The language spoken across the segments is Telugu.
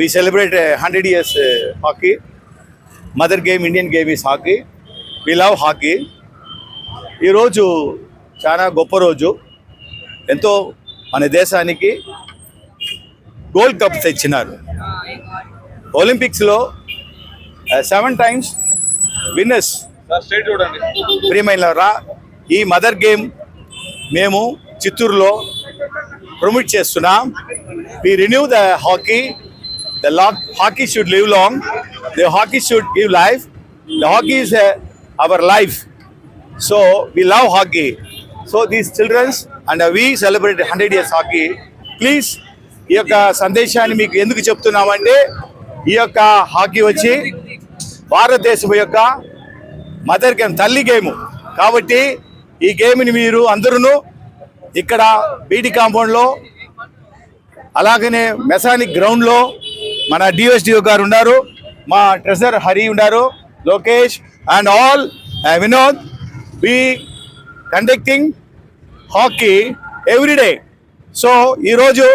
we celebrate uh, 100 years uh, hockey. Mother game, Indian game is hockey. We love hockey. ఈరోజు చాలా గొప్ప రోజు ఎంతో మన దేశానికి గోల్డ్ కప్ తెచ్చినారు ఒలింపిక్స్లో సెవెన్ టైమ్స్ విన్నర్స్ స్టేట్ చూడండి ప్రియమైన రా ఈ మదర్ గేమ్ మేము చిత్తూరులో ప్రమోట్ చేస్తున్నాం we renew the hockey the lock hockey should live long the hockey should give life the hockey is our life so we love hockey so these childrens and we celebrate hundred years hockey please ఈ యొక్క సందేశాన్ని మీకు ఎందుకు చెప్తున్నామంటే ఈ యొక్క హాకీ వచ్చి భారతదేశం యొక్క మదర్ గేమ్ తల్లి గేమ్ కాబట్టి ఈ గేమ్ని మీరు అందరూ ఇక్కడ బీటీ కాంపౌండ్లో అలాగనే మెసానిక్ గ్రౌండ్లో మన డిఎస్డిఓ గారు ఉన్నారు మా ట్రెజర్ హరి ఉన్నారు Lokesh and all uh, Vinod. Be conducting hockey everyday so ఈరోజు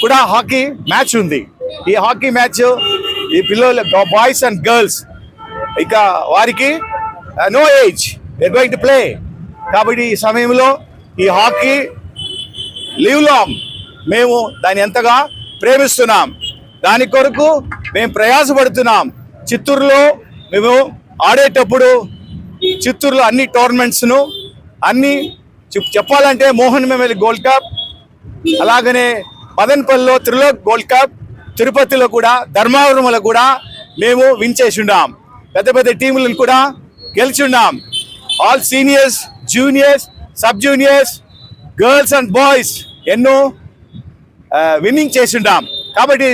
కూడా హాకీ మ్యాచ్ ఉంది. ఈ హాకీ మ్యాచ్ ఈ పిల్లలు బాయ్స్ అండ్ గర్ల్స్ ఇక వారికి no age they going to play కాబట్టి ఈ సమయంలో ఈ హాకీ లీవ్ లాంగ్ మేము దాన్ని ఎంతగా ప్రేమిస్తున్నాం. దాని కొరకు మేము ప్రయాసపడుతున్నాం. చిత్తూరులో మేము ఆడేటప్పుడు చిత్తూరులో అన్ని టోర్నమెంట్స్ను అన్ని చెప్- చెప్పాలంటే మోహన్ మెమల్ గోల్డ్ కప్ అలాగనే మదన్పల్లిలో త్రిలోక్ గోల్డ్ కప్ తిరుపతిలో కూడా ధర్మవరంలో కూడా మేము విన్ చేసి ఉన్నాం పెద్ద పెద్ద టీములను కూడా గెలిచి ఉన్నాం all seniors juniors sub juniors girls and boys ఎన్నో విన్నింగ్ చేసి ఉన్నాం కాబట్టి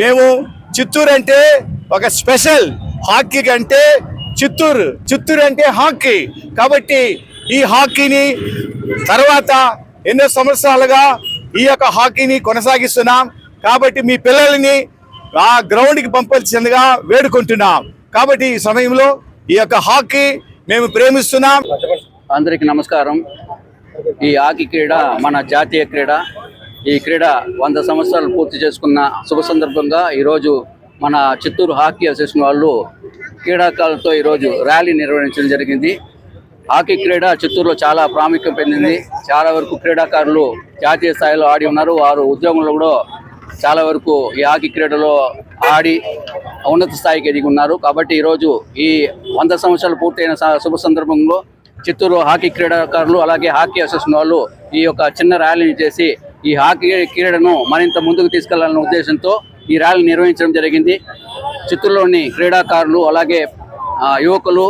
మేము చిత్తూరు అంటే ఒక స్పెషల్ హాకీ కంటే చిత్తూరు చిత్తూరు అంటే హాకీ. కాబట్టి ఈ హాకీని తర్వాత ఎన్నో సంవత్సరాలుగా ఈ యొక్క హాకీని కొనసాగిస్తున్నాం. కాబట్టి మీ పిల్లల్ని ఆ గ్రౌండ్కి పంపాల్సిందిగా వేడుకుంటున్నాం. కాబట్టి ఈ సమయంలో ఈ యొక్క హాకీ మేము ప్రేమిస్తున్నాం. అందరికీ నమస్కారం. ఈ హాకీ క్రీడ మన జాతీయ క్రీడ. ఈ క్రీడ వంద సంవత్సరాలు పూర్తి చేసుకున్న శుభ సందర్భంగా ఈరోజు మన చిత్తూరు హాకీ అసోసియేషన్ వాళ్ళు క్రీడాకారులతో ఈరోజు ర్యాలీ నిర్వహించడం జరిగింది. హాకీ క్రీడ చిత్తూరులో చాలా ప్రాముఖ్యం పొందింది చాలా వరకు క్రీడాకారులు జాతీయ స్థాయిలో ఆడి ఉన్నారు. వారు ఉద్యోగంలో కూడా చాలా వరకు ఈ హాకీ క్రీడలో ఆడి ఉన్నత స్థాయికి ఎదిగి ఉన్నారు. కాబట్టి ఈరోజు ఈ వంద సంవత్సరాలు పూర్తయిన స- శుభ సందర్భంలో చిత్తూరు హాకీ క్రీడాకారులు అలాగే హాకీ అసోసియేషన్ వాళ్ళు ఈ యొక్క చిన్న ర్యాలీని చేసి ఈ హాకీ క్రీడను మరింత ముందుకు తీసుకెళ్ళాలన్న ఉద్దేశంతో ఈ ర్యాలీ నిర్వహించడం జరిగింది. చిత్తూరులోని క్రీడాకారులు అలాగే ఆ, యువకులు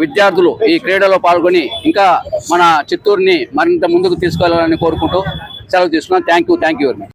విద్యార్థులు ఈ క్రీడలో పాల్గొని ఇంకా మన చిత్తూరుని మరింత ముందుకు తీసుకెళ్ళాలని కోరుకుంటూ సెలవు తీసుకున్నాను thank you thank you very much